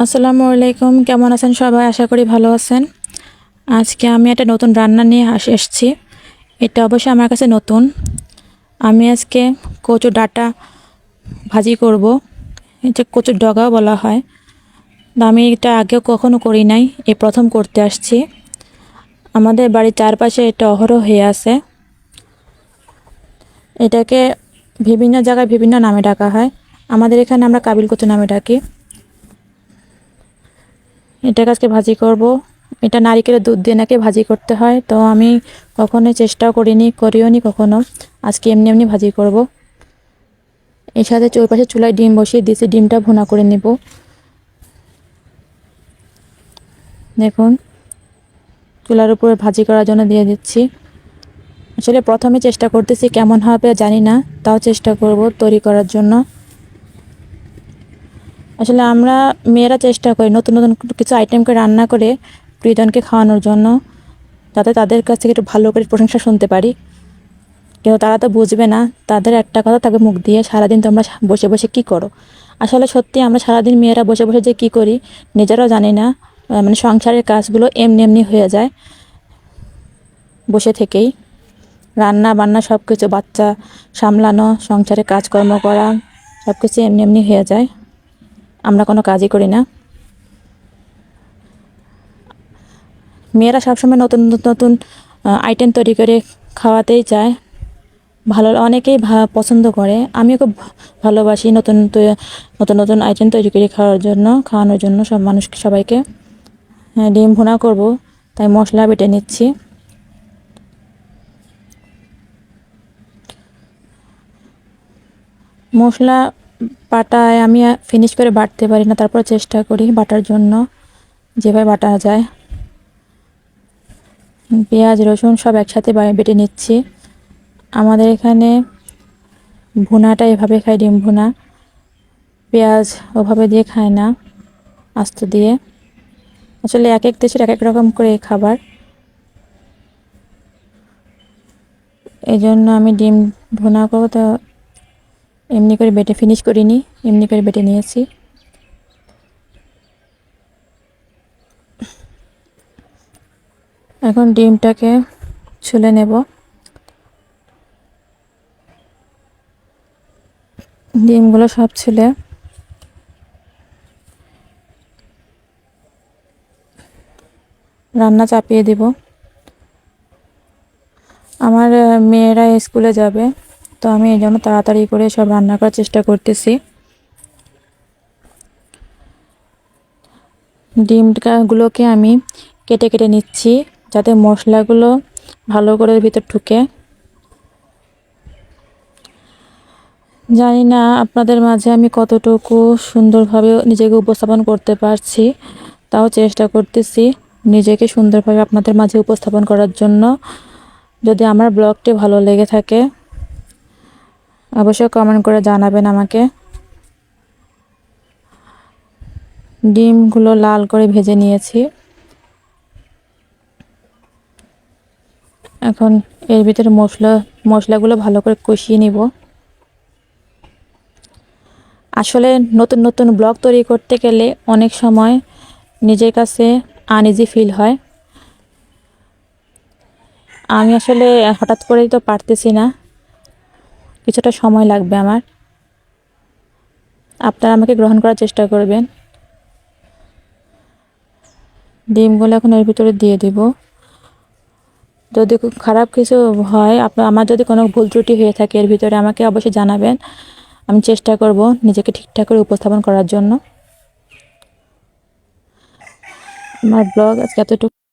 আসসালামু আলাইকুম, কেমন আছেন সবাই? আশা করি ভালো আছেন। আজকে আমি একটা নতুন রান্না নিয়ে এসেছি। এটা অবশ্যই আমার কাছে নতুন। আমি আজকে কচু ডাটা ভাজি করব। এটা কচুর ডগাও বলা হয়। আমি এটা আগেও কখনো করি নাই এই প্রথম করতে আসছি। আমাদের বাড়ির চারপাশে এটা অহরহ হয়ে আছে। এটাকে বিভিন্ন জায়গায় বিভিন্ন নামে ডাকা হয়। আমাদের এখানে আমরা কাবিল কচু নামে ডাকি। এটাকে আজকে ভাজি করব। এটা নারিকেলের দুধ দিয়ে নাকি ভাজি করতে হয়। তো আমি কখনোই চেষ্টাও করিনি, করিও নি কখনো। আজকে এমনি এমনি ভাজি করব। এর সাথে ওই পাশে চুলায় ডিম বসিয়ে দিয়েছি, ডিমটা ভুনা করে নেব। দেখুন, চুলার উপরে ভাজি করার জন্য দিয়ে দিচ্ছি। আসলে প্রথমে চেষ্টা করতেছি কেমন হবে জানি না, তাও চেষ্টা করব তৈরি করার জন্য। আসলে আমরা মেয়েরা চেষ্টা করি নতুন নতুন কিছু আইটেম করে রান্না করে প্রিয়জনকে খাওয়ানোর জন্য, যাতে তাদের কাছ থেকে একটু ভালো করে প্রশংসা শুনতে পারি। কিন্তু তারা তো বুঝবে না, তাদের একটা কথা তাকে মুখ দিয়ে সারাদিন তোমরা বসে বসে কি করো। আসলে সত্যি আমরা সারাদিন মেয়েরা বসে বসে যে কি করি, নিজেরাও জানি না মানে সংসারের কাজগুলো এমনি এমনি হয়ে যায়। বসে থেকেই রান্না বান্না সব কিছু বাচ্চা সামলানো, সংসারে কাজকর্ম করা সব কিছু এমনি এমনি হয়ে যায়। আমরা কোনো কাজই করি না। মেয়েরা সবসময় নতুন নতুন আইটেম তৈরি করে খাওয়াতেই চায়। ভালো অনেকেই পছন্দ করে। আমিও খুব ভালোবাসি নতুন নতুন নতুন আইটেম তৈরি করে খাওয়ার জন্য খাওয়ানোর জন্য সব মানুষকে সবাইকে। হ্যাঁ, ডিম ভুনা করব তাই মশলা বেটে নিচ্ছি। মশলা বাটায় আমি ফিনিশ করে বাটতে পারি না, তারপর চেষ্টা করি বাটার জন্য, যেভাবে বাটা যায়। পেঁয়াজ, রসুন সব একসাথে বেটে নিচ্ছি। আমাদের এখানে ভুনাটা এভাবে খায় ডিম ভুনা। পেঁয়াজ ওভাবে দিয়ে খায় না, আস্ত দিয়ে। আসলে এক এক দেশের এক এক রকম করে খাবার। এই জন্য আমি ডিম ভুনা করব তো এমনি করে বেটে ফিনিশ করিনি, এমনি করে বেটে নিয়েছি। এখন ডিমটাকে ছুলে নেব। ডিমগুলো সব ছুলে রান্না চাপিয়ে দিব। আমার মেয়েরা স্কুলে যাবে। তো আমি এই জন্য তাড়াতাড়ি করে সব রান্না করার চেষ্টা করতেছি। ডিমগুলোকে আমি কেটে কেটে নিচ্ছি যাতে মশলাগুলো ভালো করে ভিতর ঢুকে। জানি না আপনাদের মাঝে আমি কতটুকু সুন্দরভাবে নিজেকে উপস্থাপন করতে পারছি, তাও চেষ্টা করতেছি নিজেকে সুন্দরভাবে আপনাদের মাঝে উপস্থাপন করার জন্য। যদি আমার ব্লগটি ভালো লেগে থাকে অবশ্যই কমেন্ট করে জানাবেন আমাকে। ডিমগুলো লাল করে ভেজে নিয়েছি। এখন এর ভিতরে মশলা, মশলাগুলো ভালো করে কষিয়ে নিব। আসলে নতুন নতুন ব্লগ তৈরি করতে গেলে অনেক সময় নিজের কাছে আনইজি ফিল হয়। আমি আসলে হঠাৎ করেই তো পারতেছি না। কিছুটা সময় লাগবে আমার। আপনারা আমাকে গ্রহণ করার চেষ্টা করবেন। ডিমগুলো এখন এর ভিতরে দিয়ে দিব। যদি খারাপ কিছু হয়, আপনার, আমার যদি কোনো ভুল ত্রুটি হয়ে থাকে, এর ভিতরে আমাকে অবশ্যই জানাবেন। আমি চেষ্টা করব নিজেকে ঠিকঠাক করে উপস্থাপন করার জন্য। আমার ব্লগ আজকে এতটুকু।